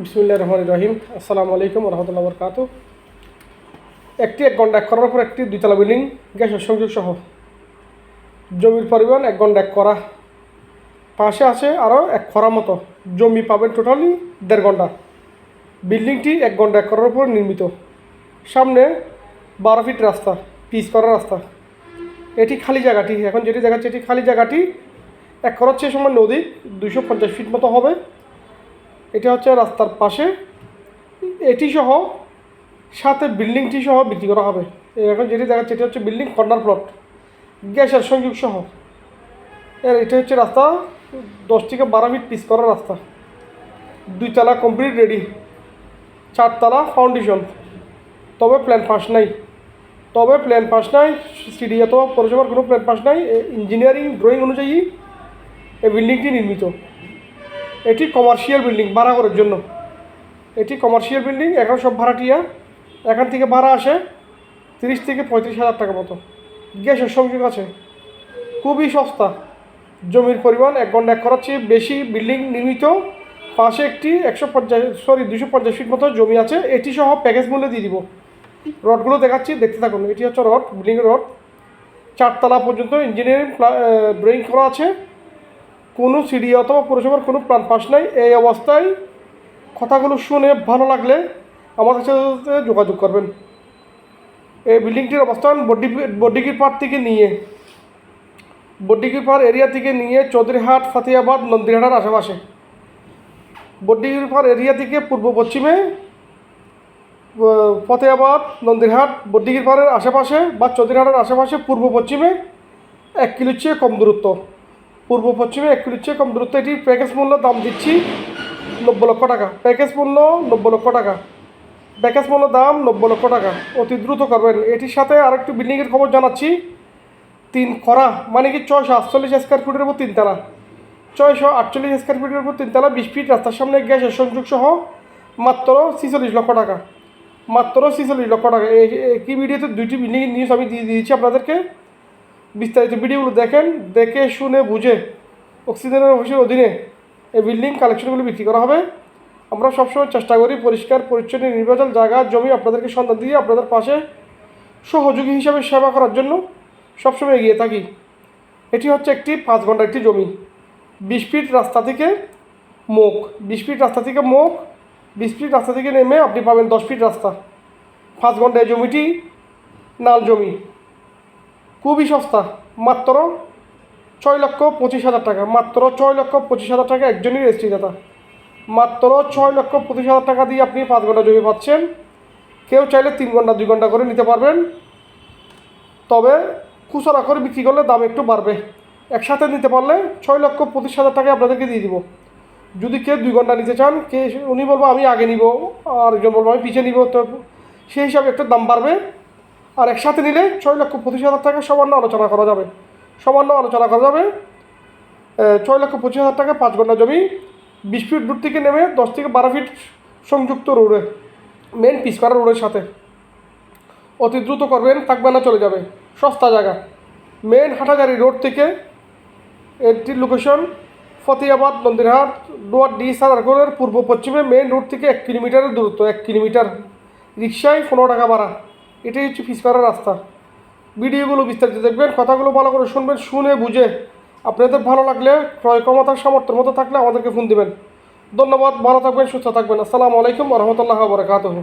বিসমুল্লাহ রহমান রহিম আসসালামু আলাইকুম রহমতুল্লাহ বরকাত একটি এক ঘণ্টা এক করার পর একটি দুইতলা বিল্ডিং গ্যাসের সংযোগ সহ। জমির পরিমাণ এক ঘণ্টা এক করা। পাশে আছে আরও এক খরা মতো। জমি পাবেন টোটালি দেড় ঘণ্টা। বিল্ডিংটি এক ঘণ্টা এক করার উপর নির্মিত। সামনে বারো ফিট রাস্তা, পিচ করা রাস্তা। এটি খালি জায়গাটি। এখন যেটি দেখাচ্ছে এটি খালি জায়গাটি। এক করার সময় নদী দুশো পঞ্চাশ ফিট মতো হবে। এটা হচ্ছে রাস্তার পাশে। এটি সহ সাথে বিল্ডিংটি সহ বিক্রি করা হবে। এখন যেটি দেখাচ্ছে, এটি হচ্ছে বিল্ডিং কর্নার প্লট। গ্যাসের সংযোগ সহ। এর এটা হচ্ছে রাস্তা, দশ থেকে বারো ফিট পিস করা রাস্তা। দুইতলা কমপ্লিট রেডি চারতলা ফাউন্ডেশন তবে প্ল্যান পাস নাই। তবে প্ল্যান পাস নাই। সিডি অথবা পৌরসভার কোনো প্ল্যান পাস নাই। ইঞ্জিনিয়ারিং ড্রয়িং অনুযায়ী এই বিল্ডিংটি নির্মিত। এটি কমার্শিয়াল বিল্ডিং ভাড়া করার জন্য। এটি কমার্শিয়াল বিল্ডিং এখন সব ভাড়াটিয়া। এখান থেকে ভাড়া আসে তিরিশ থেকে পঁয়ত্রিশ হাজার টাকা মতো। গ্যাসের সংযোগ আছে। খুবই সস্তা। জমির পরিমাণ এক ঘণ্টা এক করার চেয়ে বেশি বিল্ডিং নির্মিত। পাশে একটি একশো পঞ্চাশ সরি দুশো পঞ্চাশ ফিট মতো জমি আছে। এটি সহ প্যাকেজ মূল্যে দিয়ে দিব। রডগুলো দেখাচ্ছি, দেখতে থাকুন। এটি হচ্ছে রড বিল্ডিংয়ের রড। চারতলা পর্যন্ত ইঞ্জিনিয়ারিং ড্রয়িং করা আছে। কোনো সিডি অথবা পৌরসভার কোনো প্ল্যান পাস নাই। এই অবস্থায় কথাগুলো শুনে ভালো লাগলে আমাদের সাথে যোগাযোগ করবেন। এই বিল্ডিংটির অবস্থান বডি বডিগির পাড় থেকে নিয়ে বডিগির পাড় এরিয়া থেকে নিয়ে চৌধুরীহাট ফাতিয়াবাদ নন্দিরহাটার আশেপাশে। বড্ডিগির পাড় এরিয়া থেকে পূর্ব পশ্চিমে ফতেহাবাদ নন্দিরহাট বড্ডিগির পাড়ের আশেপাশে বা চৌধুরীহাটের আশেপাশে পূর্ব পশ্চিমে এক কিলোর চেয়ে কম দূরত্ব। পূর্ব পশ্চিমে এক কিলোর চেয়ে কম দূরত্ব এটির প্যাকেজ মূল্য দাম দিচ্ছি নব্বই লক্ষ টাকা। প্যাকেজ মূল্য নব্বই লক্ষ টাকা। প্যাকেজ মূল্য দাম নব্বই লক্ষ টাকা। অতি দ্রুত করবেন। এটির সাথে আরেকটি বিল্ডিংয়ের খবর জানাচ্ছি। তিন খরা মানে কি ছয়শো আটচল্লিশ স্কোয়ার ফিটের উপর তিনতলা ছয়শো আটচল্লিশ স্কোয়ার ফিটের উপর তিনতলা বিশ ফিট রাস্তার সামনে গ্যাসের সংযোগ সহ মাত্র ছিচল্লিশ লক্ষ টাকা। মাত্র ছিচল্লিশ লক্ষ টাকা। এই একই ভিডিওতে দুইটি বিল্ডিং নিউজ আমি দিয়ে দিয়েছি আপনাদেরকে। বিস্তারিত ভিডিওগুলো দেখেন, দেখে, শুনে, বুঝে অক্সিজেনের অফিসের অধীনে এই বিল্ডিং কালেকশনগুলো বিক্রি করা হবে। আমরা সবসময় চেষ্টা করি পরিষ্কার, পরিচ্ছন্ন নির্বাচন জায়গা, জমি আপনাদেরকে সন্ধান দিয়ে আপনাদের পাশে সহযোগী হিসাবে সেবা করার জন্য সবসময় এগিয়ে থাকি। এটি হচ্ছে একটি পাঁচ ঘণ্টা একটি জমি। বিশ ফিট রাস্তা থেকে মুখ, বিশ ফিট রাস্তা থেকে মুখ, বিশ ফিট রাস্তা থেকে নেমে আপনি পাবেন দশ ফিট রাস্তা। পাঁচ ঘণ্টা এই জমিটি নাল জমি। খুবই সস্তা, মাত্র ছয় লক্ষ পঁচিশ হাজার টাকা, মাত্র ছয় লক্ষ পঁচিশ হাজার টাকা একজনই রেজিস্ট্রিদাতা মাত্র ছয় লক্ষ পঁচিশ হাজার টাকা দিয়ে আপনি পাঁচ ঘণ্টা জমি পাচ্ছেন। কেউ চাইলে তিন ঘণ্টা, দুই ঘণ্টা করে নিতে পারবেন। তবে খুচরা করে বিক্রি করলে দাম একটু বাড়বে। একসাথে নিতে পারলে ছয় লক্ষ পঁচিশ হাজার টাকা আপনাদেরকে দিয়ে দিব। যদি কেউ দুই ঘণ্টা নিতে চান, কে উনি বলব, আমি আগে নিব। আর একজন বলব, আমি পিছিয়ে নিব। তো সেই হিসাবে একটু দাম বাড়বে। আর একসাথে নিলে ছয় লক্ষ পঁচিশ হাজার টাকা সামান্য আলোচনা করা যাবে। সামান্য আলোচনা করা যাবে। ছয় লক্ষ পঁচিশ হাজার টাকা পাঁচ ঘণ্টা জমি। বিশ ফিট দূর থেকে নেমে দশ থেকে বারো ফিট সংযুক্ত রোডে মেন পিস করা রোডের সাথে। অতি দ্রুত করবেন, থাকবে না, চলে যাবে। সস্তা জায়গা। মেন হাটাগাড়ি রোড থেকে এটির লোকেশন ফতেহাবাদ মন্দিরহাট ডুয়ার ডি সার্কুলের পূর্ব পশ্চিমে মেন রোড থেকে এক কিলোমিটারের দূরত্ব, এক কিলোমিটার। রিক্সায় পনেরো টাকা ভাড়া। এটাই হচ্ছে ফিসপাড়ার রাস্তা। ভিডিওগুলো বিস্তারিত দেখবেন, কথাগুলো ভালো করে শুনবেন, শুনে বুঝে আপনাদের ভালো লাগলে ক্রয় ক্ষমতার সামর্থ্যের মতো থাকলে আমাদেরকে ফোন দেবেন। ধন্যবাদ, ভালো থাকবেন, সুস্থ থাকবেন। আসসালামু আলাইকুম রহমতুল্লাহ বরকাতহ।